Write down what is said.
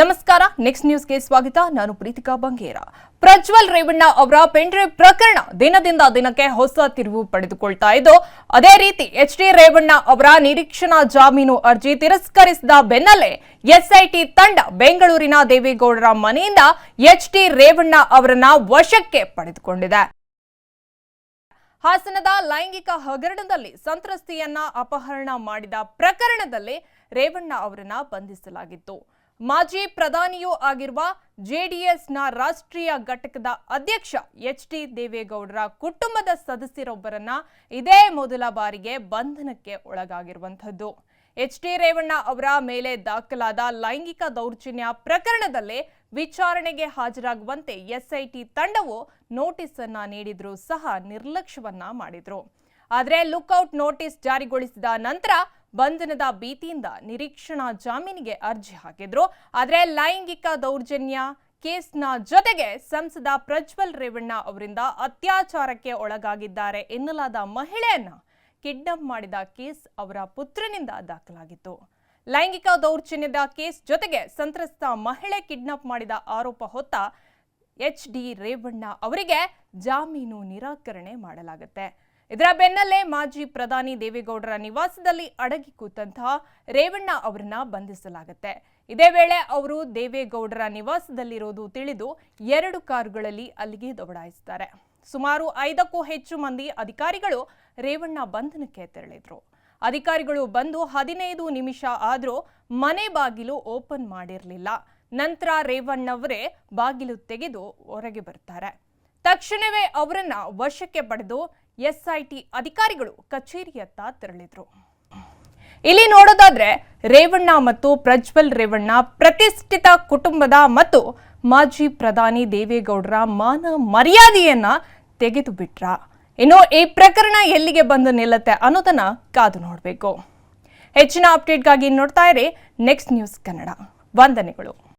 ನಮಸ್ಕಾರ ನೆಕ್ಸ್ಟ್ ನ್ಯೂಸ್ಗೆ ಸ್ವಾಗತ. ನಾನು ಪ್ರೀತಿಕಾ ಬಂಗೇರ. ಪ್ರಜ್ವಲ್ ರೇವಣ್ಣ ಅವರ ಪೆಂಡ್ರೈವ್ ಪ್ರಕರಣ ದಿನದಿಂದ ದಿನಕ್ಕೆ ಹೊಸ ತಿರುವು ಪಡೆದುಕೊಳ್ತಾ ಇದ್ದು, ಅದೇ ರೀತಿ ಎಚ್ ಡಿ ರೇವಣ್ಣ ಅವರ ನಿರೀಕ್ಷಣಾ ಜಾಮೀನು ಅರ್ಜಿ ತಿರಸ್ಕರಿಸಿದ ಬೆನ್ನಲ್ಲೇ ಎಸ್ಐಟಿ ತಂಡ ಬೆಂಗಳೂರಿನ ದೇವೇಗೌಡರ ಮನೆಯಿಂದ ಎಚ್ ಡಿ ರೇವಣ್ಣ ಅವರನ್ನ ವಶಕ್ಕೆ ಪಡೆದುಕೊಂಡಿದೆ. ಹಾಸನದ ಲೈಂಗಿಕ ಹಗರಣದಲ್ಲಿ ಸಂತ್ರಸ್ತೆಯನ್ನ ಅಪಹರಣ ಮಾಡಿದ ಪ್ರಕರಣದಲ್ಲಿ ರೇವಣ್ಣ ಅವರನ್ನ ಬಂಧಿಸಲಾಗಿತ್ತು. ಮಾಜಿ ಪ್ರಧಾನಿಯೂ ಆಗಿರುವ ಜೆಡಿಎಸ್ನ ರಾಷ್ಟ್ರೀಯ ಘಟಕದ ಅಧ್ಯಕ್ಷ ಎಚ್ ಡಿ ದೇವೇಗೌಡರ ಕುಟುಂಬದ ಸದಸ್ಯರೊಬ್ಬರನ್ನ ಇದೇ ಮೊದಲ ಬಾರಿಗೆ ಬಂಧನಕ್ಕೆ ಒಳಗಾಗಿರುವಂಥದ್ದು. ಎಚ್ ಡಿ ರೇವಣ್ಣ ಅವರ ಮೇಲೆ ದಾಖಲಾದ ಲೈಂಗಿಕ ದೌರ್ಜನ್ಯ ಪ್ರಕರಣದಲ್ಲಿ ವಿಚಾರಣೆಗೆ ಹಾಜರಾಗುವಂತೆ ಎಸ್ಐಟಿ ತಂಡವು ನೋಟಿಸ್ ಅನ್ನ ನೀಡಿದ್ರೂ ಸಹ ನಿರ್ಲಕ್ಷ್ಯವನ್ನ ಮಾಡಿದ್ರು. ಆದರೆ ಲುಕ್ಔಟ್ ನೋಟಿಸ್ ಜಾರಿಗೊಳಿಸಿದ ನಂತರ ಬಂಧನದ ಭೀತಿಯಿಂದ ನಿರೀಕ್ಷಣಾ ಜಾಮೀನಿಗೆ ಅರ್ಜಿ ಹಾಕಿದ್ರು. ಆದರೆ ಲೈಂಗಿಕ ದೌರ್ಜನ್ಯ ಕೇಸ್ನ ಜೊತೆಗೆ ಸಂಸದ ಪ್ರಜ್ವಲ್ ರೇವಣ್ಣ ಅವರಿಂದ ಅತ್ಯಾಚಾರಕ್ಕೆ ಒಳಗಾಗಿದ್ದಾರೆ ಎನ್ನಲಾದ ಮಹಿಳೆಯನ್ನ ಕಿಡ್ನಾಪ್ ಮಾಡಿದ ಕೇಸ್ ಅವರ ಪುತ್ರನಿಂದ ದಾಖಲಾಗಿತ್ತು. ಲೈಂಗಿಕ ದೌರ್ಜನ್ಯದ ಕೇಸ್ ಜೊತೆಗೆ ಸಂತ್ರಸ್ತ ಮಹಿಳೆ ಕಿಡ್ನಾಪ್ ಮಾಡಿದ ಆರೋಪ ಹೊತ್ತ ಎಚ್ ಡಿ ರೇವಣ್ಣ ಅವರಿಗೆ ಜಾಮೀನು ನಿರಾಕರಣೆ ಮಾಡಲಾಗುತ್ತೆ. ಇದರ ಬೆನ್ನಲ್ಲೇ ಮಾಜಿ ಪ್ರಧಾನಿ ದೇವೇಗೌಡರ ನಿವಾಸದಲ್ಲಿ ಅಡಗಿ ಕೂತಂತಹ ರೇವಣ್ಣ ಅವರನ್ನ ಬಂಧಿಸಲಾಗುತ್ತೆ. ಇದೇ ವೇಳೆ ಅವರು ದೇವೇಗೌಡರ ನಿವಾಸದಲ್ಲಿರೋದು ತಿಳಿದು ಎರಡು ಕಾರುಗಳಲ್ಲಿ ಅಲ್ಲಿಗೆ ದೌಡಾಯಿಸುತ್ತಾರೆ ಸುಮಾರು ಐದಕ್ಕೂ ಹೆಚ್ಚು ಮಂದಿ ಅಧಿಕಾರಿಗಳು ರೇವಣ್ಣ ಬಂಧನಕ್ಕೆ ತೆರಳಿದ್ರು. ಅಧಿಕಾರಿಗಳು ಬಂದು ಹದಿನೈದು ನಿಮಿಷ ಆದರೂ ಮನೆ ಬಾಗಿಲು ಓಪನ್ ಮಾಡಿರಲಿಲ್ಲ. ನಂತರ ರೇವಣ್ಣವರೇ ಬಾಗಿಲು ತೆಗೆದು ಹೊರಗೆ ಬರ್ತಾರೆ. ತಕ್ಷಣವೇ ಅವರನ್ನ ವಶಕ್ಕೆ ಪಡೆದು ಎಸ್ಐಟಿ ಅಧಿಕಾರಿಗಳು ಕಚೇರಿಯತ್ತ ತೆರಳಿದ್ರು. ಇಲ್ಲಿ ನೋಡೋದಾದ್ರೆ ರೇವಣ್ಣ ಮತ್ತು ಪ್ರಜ್ವಲ್ ರೇವಣ್ಣ ಪ್ರತಿಷ್ಠಿತ ಕುಟುಂಬದ ಮತ್ತು ಮಾಜಿ ಪ್ರಧಾನಿ ದೇವೇಗೌಡರ ಮಾನ ಮರ್ಯಾದೆಯನ್ನ ತೆಗೆದು ಬಿಟ್ರ ಇನ್ನು ಈ ಪ್ರಕರಣ ಎಲ್ಲಿಗೆ ಬಂದು ನಿಲ್ಲತ್ತೆ ಅನ್ನೋದನ್ನ ಕಾದು ನೋಡಬೇಕು. ಹೆಚ್ಚಿನ ಅಪ್ಡೇಟ್ಗಾಗಿ ನೋಡ್ತಾ ಇರಿ ನೆಕ್ಸ್ಟ್ ನ್ಯೂಸ್ ಕನ್ನಡ. ವಂದನೆಗಳು.